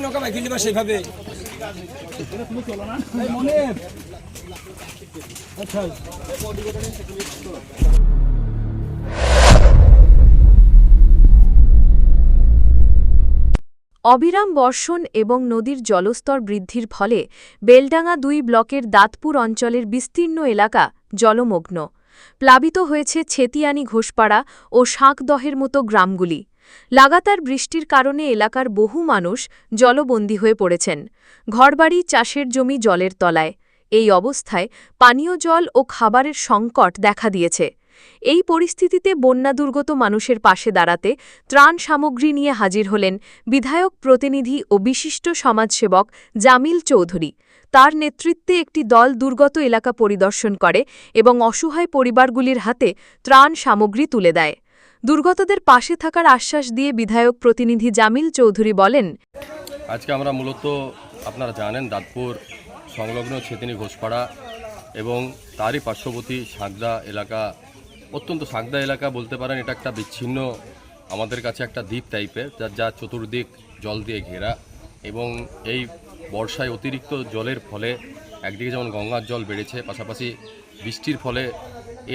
নৌকা বাইক সেইভাবে অবিরাম বর্ষণ এবং নদীর জলস্তর বৃদ্ধির ফলে বেলডাঙ্গা দুই ব্লকের দাঁতপুর অঞ্চলের বিস্তীর্ণ এলাকা জলমগ্ন। প্লাবিত হয়েছে ছেতিয়ানি ঘোষপাড়া ও শাঁকদহের মতো গ্রামগুলি। লাগাতার বৃষ্টির কারণে এলাকার বহু মানুষ জলবন্দী হয়ে পড়েছেন। ঘরবাড়ি, চাষের জমি জলের তলায়। এই অবস্থায় পানীয় জল ও খাবারের সংকট দেখা দিয়েছে। এই পরিস্থিতিতে বন্যা দুর্গত মানুষের পাশে দাঁড়াতে ত্রাণ সামগ্রী নিয়ে হাজির হলেন বিধায়ক প্রতিনিধি ও বিশিষ্ট সমাজসেবক জামিল চৌধুরী। তার নেতৃত্বে একটি দল দুর্গত এলাকা পরিদর্শন করে এবং অসহায় পরিবারগুলির হাতে ত্রাণ সামগ্রী তুলে দেয়। দুর্গতদের পাশে থাকার আশ্বাস দিয়ে বিধায়ক প্রতিনিধি জামিল চৌধুরী বলেন, আজকে আমরা মূলত আপনারা জানেন দাঁতপুর সংলগ্ন ছেতিনি ঘোষপাড়া এবং তারই পার্শ্ববর্তী সাগদা এলাকা অত্যন্ত সাগদা এলাকা বলতে পারেন, এটা একটা বিচ্ছিন্ন, আমাদের কাছে একটা দ্বীপ টাইপের যার যা চতুর্দিক জল দিয়ে ঘেরা এবং এই বর্ষায় অতিরিক্ত জলের ফলে একদিকে যেমন গঙ্গার জল বেড়েছে, পাশাপাশি বৃষ্টির ফলে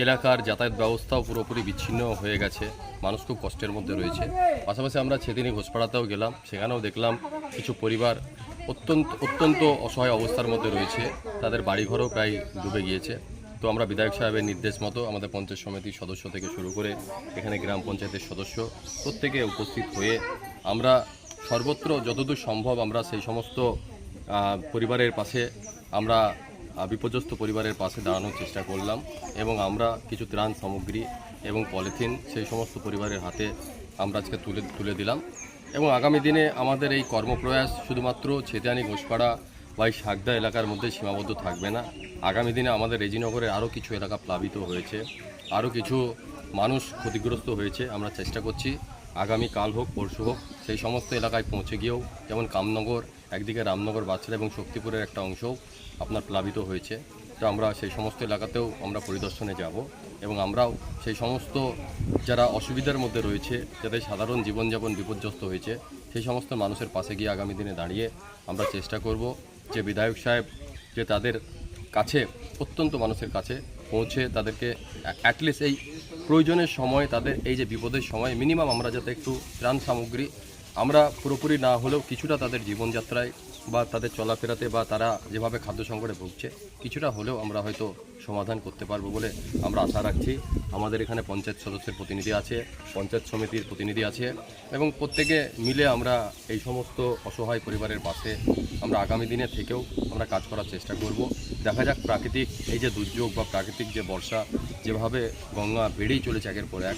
এলাকার যাতায়াত ব্যবস্থাও পুরোপুরি বিচ্ছিন্ন হয়ে গেছে, মানুষ খুব কষ্টের মধ্যে রয়েছে। পাশাপাশি আমরা ছেদিনী ঘোষপাড়াতেও গেলাম, সেখানেও দেখলাম কিছু পরিবার অত্যন্ত অত্যন্ত অসহায় অবস্থার মধ্যে রয়েছে, তাদের বাড়িঘরও প্রায় ডুবে গিয়েছে। তো আমরা বিধায়ক সাহেবের নির্দেশ মতো আমাদের পঞ্চায়েত সমিতির সদস্য থেকে শুরু করে এখানে গ্রাম পঞ্চায়েতের সদস্য প্রত্যেকে উপস্থিত হয়ে আমরা সর্বত্র যতদূর সম্ভব আমরা সেই সমস্ত পরিবারের পাশে আমরা বিপর্যস্ত পরিবারের পাশে দাঁড়ানোর চেষ্টা করলাম এবং আমরা কিছু ত্রাণ সামগ্রী এবং পলিথিন সেই সমস্ত পরিবারের হাতে আমরা আজকে তুলে তুলে দিলাম এবং আগামী দিনে আমাদের এই কর্মপ্রয়াস শুধুমাত্র ছেতিয়ানি ঘোষপাড়া বা সাগদা এলাকার মধ্যে সীমাবদ্ধ থাকবে না। আগামী দিনে আমাদের রেজিনগরের আরও কিছু এলাকা প্লাবিত হয়েছে। আরও কিছু মানুষ ক্ষতিগ্রস্ত হয়েছে, আমরা চেষ্টা করছি। আগামী কাল হোক, পরশু হোক, সেই সমস্ত এলাকায় পৌঁছে গিয়েও, যেমন কামনগর, একদিকে রামনগর বাচ্চারা এবং শক্তিপুরের একটা অংশও আপনার প্লাবিত হয়েছে। তো আমরা সেই সমস্ত এলাকাতেও আমরা পরিদর্শনে যাব এবং আমরাও সেই সমস্ত যারা অসুবিধার মধ্যে রয়েছে, যাদের সাধারণ জীবনযাপন বিপর্যস্ত হয়েছে, সেই সমস্ত মানুষের পাশে গিয়ে আগামী দিনে দাঁড়িয়ে আমরা চেষ্টা করব যে বিধায়ক সাহেব যে তাদের কাছে, অত্যন্ত মানুষের কাছে পৌঁছে তাদেরকে অ্যাটলিস্ট এই প্রয়োজনের সময়, তাদের এই যে বিপদের সময় মিনিমাম আমরা যাতে একটু ত্রাণ সামগ্রী আমরা পুরোপুরি না হলেও কিছুটা তাদের জীবনযাত্রায় বা তাদের চলাফেরাতে বা তারা যেভাবে খাদ্য সংকটে ভুগছে, কিছুটা হলেও আমরা হয়তো সমাধান করতে পারব বলে আমরা আশা রাখছি। আমাদের এখানে পঞ্চায়েত সদস্যের প্রতিনিধি আছে, পঞ্চায়েত সমিতির প্রতিনিধি আছে এবং প্রত্যেকে মিলে আমরা এই সমস্ত অসহায় পরিবারের পাশে আমরা আগামী দিনে থেকেও আমরা কাজ করার চেষ্টা করব। দেখা যাক প্রাকৃতিক এই যে দুর্যোগ বা প্রাকৃতিক যে বর্ষা যেভাবে গঙ্গা বেড়েই চলেছে একের পর এক,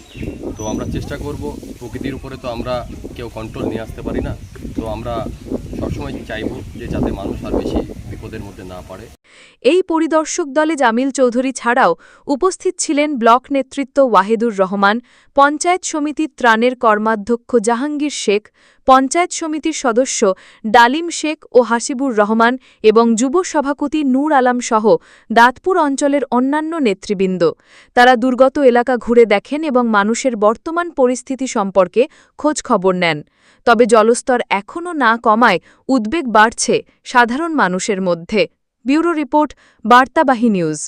তো আমরা চেষ্টা করব, প্রকৃতির উপরে তো আমরা কেউ কন্ট্রোল নিয়ে আসতে পারি না, তো আমরা সবসময় চাইব যে যাতে মানুষ আর বেশি বিপদের মধ্যে না পড়ে। এই পরিদর্শক দলে জামিল চৌধুরী ছাড়াও উপস্থিত ছিলেন ব্লক নেতৃত্ব ওয়াহেদুর রহমান, পঞ্চায়েত সমিতির ত্রাণের কর্মাধ্যক্ষ জাহাঙ্গীর শেখ, পঞ্চায়েত সমিতির সদস্য ডালিম শেখ ও হাসিবুর রহমান এবং যুব সভাপতি নূর আলাম সহ দাঁতপুর অঞ্চলের অন্যান্য নেতৃবৃন্দ। তারা দুর্গত এলাকা ঘুরে দেখেন এবং মানুষের বর্তমান পরিস্থিতি সম্পর্কে খোঁজ খবর নেন। তবে জলস্তর এখনও না কমায়, উদ্বেগ বাড়ছে সাধারণ মানুষের মধ্যে। ব্যুরো রিপোর্ট বার্তাবাহী নিউজ।